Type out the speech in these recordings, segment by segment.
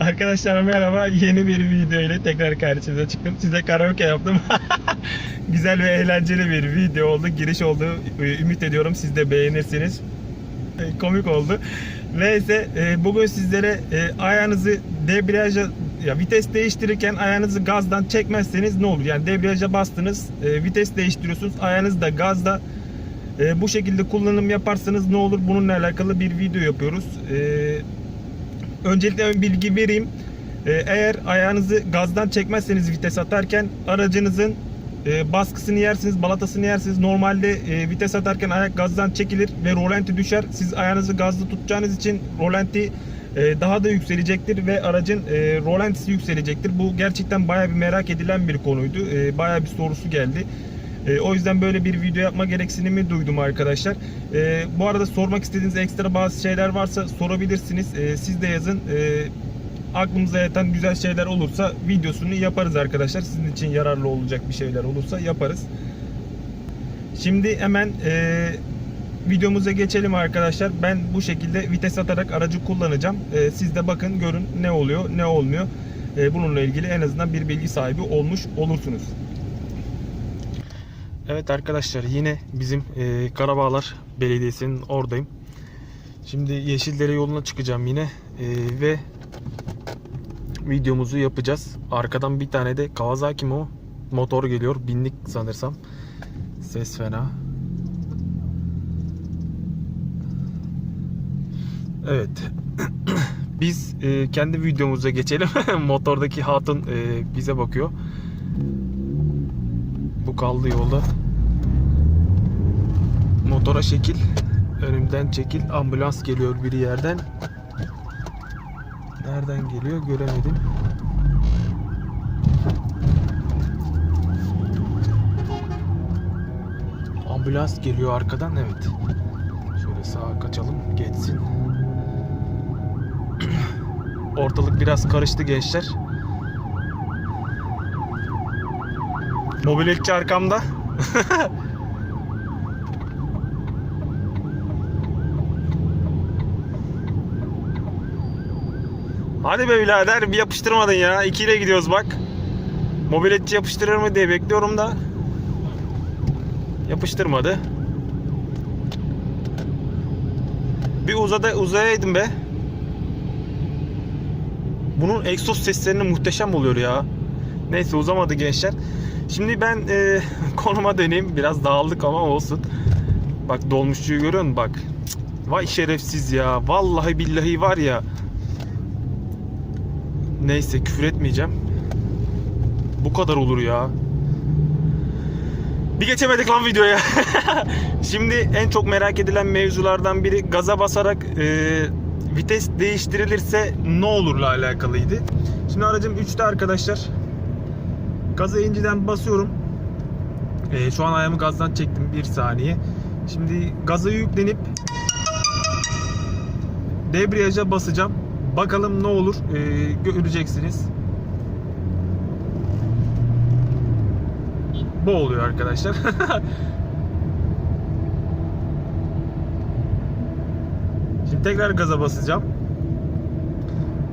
Arkadaşlar merhaba. Yeni bir video ile tekrar karşınıza çıktım. Size karaoke yaptım. Güzel ve eğlenceli bir video oldu. Giriş oldu. Ümit ediyorum siz de beğenirsiniz. Komik oldu. Neyse e, bugün sizlere e, ayağınızı debriyaja ya vites değiştirirken ayağınızı gazdan çekmezseniz ne olur? Yani debriyaja bastınız, e, vites değiştiriyorsunuz. Ayağınız da gazda e, bu şekilde kullanım yaparsanız ne olur? Bununla alakalı bir video yapıyoruz. E, öncelikle ön bilgi vereyim. Ee, Eğer ayağınızı gazdan çekmezseniz vites atarken aracınızın e, baskısını yersiniz, balatasını yersiniz. Normalde e, vites atarken ayak gazdan çekilir ve rolanti düşer. Siz ayağınızı gazda tutacağınız için rolanti e, daha da yükselecektir ve aracın e, rolantisi yükselecektir. Bu gerçekten bayağı bir merak edilen bir konuydu. E, bayağı bir sorusu geldi. E, o yüzden böyle bir video yapma gereksinimi duydum arkadaşlar. E, bu arada sormak istediğiniz ekstra bazı şeyler varsa sorabilirsiniz. E, siz de yazın. E, aklımıza yatan güzel şeyler olursa videosunu yaparız arkadaşlar. Sizin için yararlı olacak bir şeyler olursa yaparız. Şimdi hemen e, videomuza geçelim arkadaşlar. Ben bu şekilde vites atarak aracı kullanacağım. E, siz de bakın görün ne oluyor ne olmuyor. E, bununla ilgili en azından bir bilgi sahibi olmuş olursunuz. Evet arkadaşlar yine bizim e, Karabağlar Belediyesi'nin oradayım. Şimdi Yeşildere yoluna çıkacağım yine e, ve videomuzu yapacağız. Arkadan bir tane de Kawasaki o motor geliyor. Binlik sanırsam. Ses fena. Evet. Biz e, kendi videomuza geçelim. Motordaki hatun e, bize bakıyor. Bu kaldı yolda. Motora şekil. Önümden çekil. Ambulans geliyor bir yerden. Nereden geliyor göremedim. Ambulans geliyor arkadan evet. Şöyle sağa kaçalım geçsin. Ortalık biraz karıştı gençler. Mobiletçi arkamda. Hadi be birader bir yapıştırmadın ya. 2 ile gidiyoruz bak. Mobiletçi yapıştırır mı diye bekliyorum da. Yapıştırmadı. Bir uzada uzayaydım be. Bunun egzoz seslerini muhteşem oluyor ya. Neyse uzamadı gençler. Şimdi ben e, konuma döneyim. Biraz dağıldık ama olsun. Bak dolmuşçuyu görüyor musun? Bak. Vay şerefsiz ya. Vallahi billahi var ya. Neyse küfür etmeyeceğim. Bu kadar olur ya. Bir geçemedik lan videoya. Şimdi en çok merak edilen mevzulardan biri gaza basarak e, vites değiştirilirse ne olurla alakalıydı. Şimdi aracım 3'te arkadaşlar. Gaza inciden basıyorum. E, şu an ayağımı gazdan çektim bir saniye. Şimdi gaza yüklenip debriyaja basacağım. Bakalım ne olur e, göreceksiniz. Bu oluyor arkadaşlar. Şimdi tekrar gaza basacağım.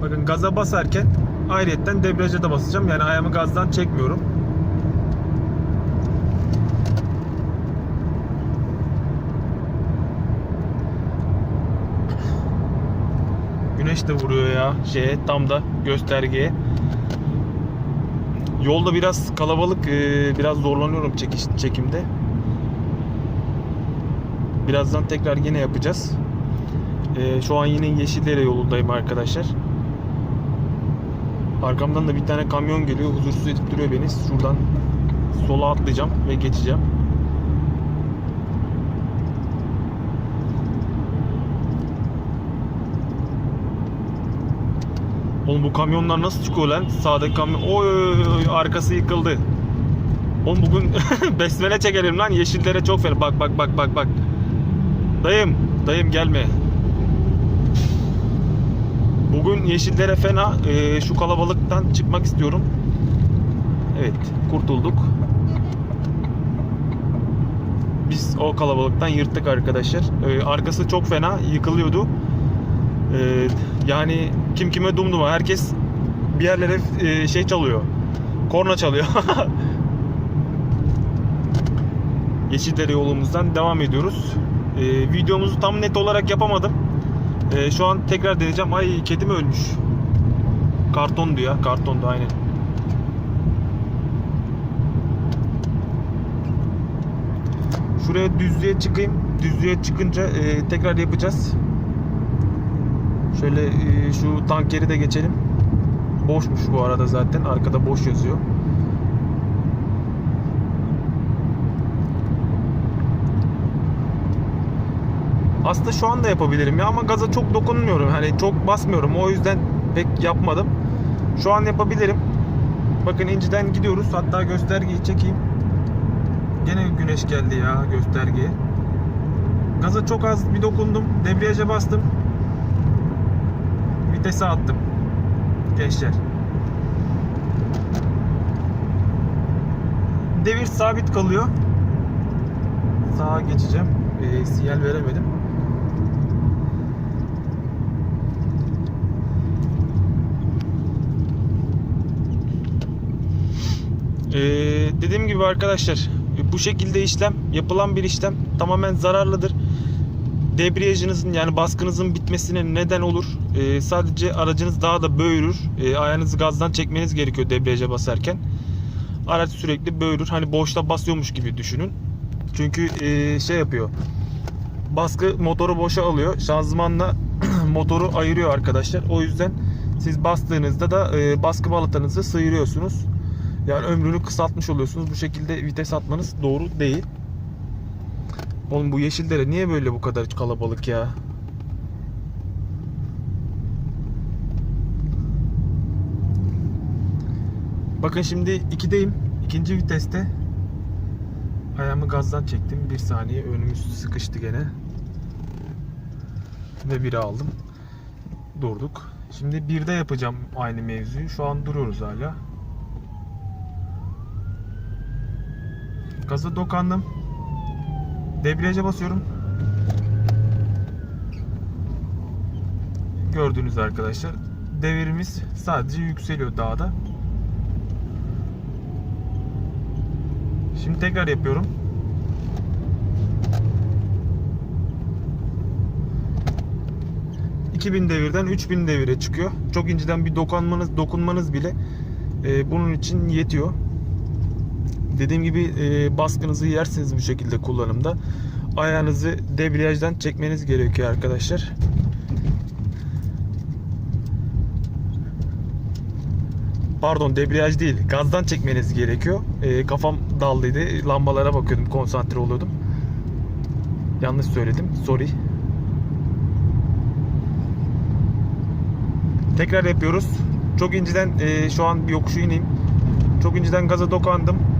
Bakın gaza basarken ayrıyetten debriyaja da basacağım. Yani ayağımı gazdan çekmiyorum. Güneş de vuruyor ya şeye tam da göstergeye. Yolda biraz kalabalık, e, biraz zorlanıyorum çekiş, çekimde. Birazdan tekrar yine yapacağız. E, Şu an yine Yeşildere yolundayım arkadaşlar. Arkamdan da bir tane kamyon geliyor. Huzursuz edip duruyor beni. Şuradan sola atlayacağım ve geçeceğim. Oğlum bu kamyonlar nasıl çıkıyor lan? Sağdaki kamyon... Oy, oy, oy, arkası yıkıldı. Oğlum bugün besmele çekelim lan. Yeşillere çok fena. Bak bak bak bak bak. Dayım. Dayım gelme. Bugün Yeşillere fena. Ee, şu kalabalıktan çıkmak istiyorum. Evet, kurtulduk. Biz o kalabalıktan yırttık arkadaşlar. Ee, arkası çok fena, yıkılıyordu. Ee, yani kim kime dumduma. Herkes bir yerlere e, şey çalıyor. Korna çalıyor. Yeşildere yolumuzdan devam ediyoruz. Ee, videomuzu tam net olarak yapamadım. Ee, şu an tekrar deneyeceğim. Ay kedi mi ölmüş? Kartondu ya. Kartondu aynen. Şuraya düzlüğe çıkayım. Düzlüğe çıkınca e, tekrar yapacağız. Şöyle e, şu tankeri de geçelim. Boşmuş bu arada zaten. Arkada boş yazıyor. Aslında şu anda yapabilirim ya ama gaza çok dokunmuyorum. Hani çok basmıyorum. O yüzden pek yapmadım. Şu an yapabilirim. Bakın inciden gidiyoruz. Hatta göstergeyi çekeyim. Gene güneş geldi ya göstergeye. Gaza çok az bir dokundum. Debriyaja bastım. Vitese attım. Gençler. Devir sabit kalıyor. Sağa geçeceğim. Ee, sinyal veremedim. Ee, dediğim gibi arkadaşlar bu şekilde işlem yapılan bir işlem tamamen zararlıdır. Debriyajınızın yani baskınızın bitmesine neden olur. Ee, sadece aracınız daha da böğürür. Ee, ayağınızı gazdan çekmeniz gerekiyor debriyaja basarken. Araç sürekli böğürür. Hani boşta basıyormuş gibi düşünün. Çünkü e, şey yapıyor. Baskı motoru boşa alıyor. Şanzımanla motoru ayırıyor arkadaşlar. O yüzden siz bastığınızda da e, baskı balatanızı sıyırıyorsunuz. Yani ömrünü kısaltmış oluyorsunuz. Bu şekilde vites atmanız doğru değil. Oğlum bu Yeşildere niye böyle bu kadar kalabalık ya? Bakın şimdi 2'deyim. ikinci viteste. Ayağımı gazdan çektim. Bir saniye önümüz sıkıştı gene. Ve biri aldım. Durduk. Şimdi birde yapacağım aynı mevzuyu. Şu an duruyoruz hala. Gaza dokandım. Debriyaja basıyorum. Gördüğünüz arkadaşlar devirimiz sadece yükseliyor dağda. Şimdi tekrar yapıyorum. ...2000 devirden 3000 devire çıkıyor. Çok inceden bir dokunmanız, dokunmanız bile e, bunun için yetiyor. Dediğim gibi e, baskınızı yersiniz bu şekilde kullanımda. Ayağınızı debriyajdan çekmeniz gerekiyor arkadaşlar. Pardon debriyaj değil gazdan çekmeniz gerekiyor. E, kafam daldıydı. Lambalara bakıyordum konsantre oluyordum. Yanlış söyledim. Sorry. Tekrar yapıyoruz. Çok inceden e, şu an bir yokuşu ineyim. Çok inceden gaza dokandım.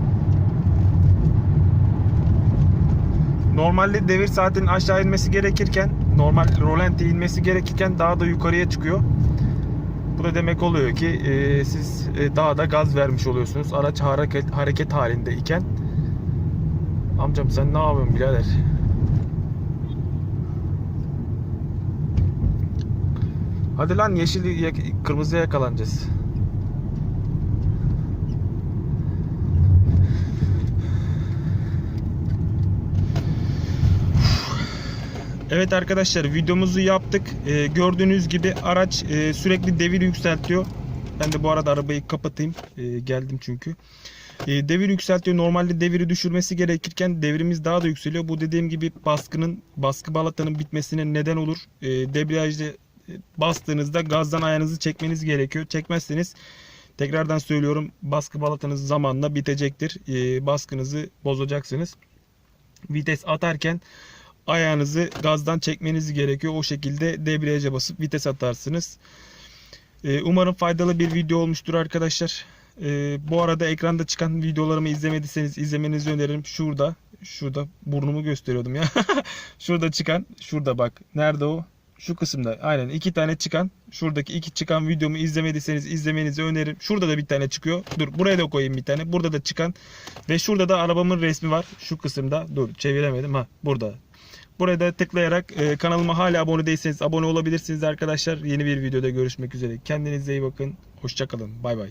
Normalde devir saatinin aşağı inmesi gerekirken normal rolanti inmesi gerekirken daha da yukarıya çıkıyor. Bu da demek oluyor ki e, siz e, daha da gaz vermiş oluyorsunuz. Araç hareket hareket halinde iken. Amcam sen ne yapıyorsun birader? Hadi lan yeşil kırmızıya yakalanacağız. Evet arkadaşlar videomuzu yaptık. Ee, gördüğünüz gibi araç e, sürekli devir yükseltiyor. Ben de bu arada arabayı kapatayım. Ee, geldim çünkü. Ee, devir yükseltiyor. Normalde deviri düşürmesi gerekirken devrimiz daha da yükseliyor. Bu dediğim gibi baskının, baskı balatanın bitmesine neden olur. Ee, debriyajda e, bastığınızda gazdan ayağınızı çekmeniz gerekiyor. Çekmezseniz tekrardan söylüyorum baskı balatanız zamanla bitecektir. Ee, baskınızı bozacaksınız. Vites atarken ayağınızı gazdan çekmeniz gerekiyor. O şekilde debriyaja basıp vites atarsınız. Ee, umarım faydalı bir video olmuştur arkadaşlar. Ee, bu arada ekranda çıkan videolarımı izlemediyseniz izlemenizi öneririm. Şurada, şurada burnumu gösteriyordum ya. şurada çıkan, şurada bak. Nerede o? Şu kısımda. Aynen iki tane çıkan Şuradaki iki çıkan videomu izlemediyseniz izlemenizi öneririm. Şurada da bir tane çıkıyor. Dur buraya da koyayım bir tane. Burada da çıkan ve şurada da arabamın resmi var. Şu kısımda. Dur çeviremedim ha burada. Buraya da tıklayarak e, kanalıma hala abone değilseniz abone olabilirsiniz arkadaşlar. Yeni bir videoda görüşmek üzere. Kendinize iyi bakın. Hoşçakalın. Bay bay.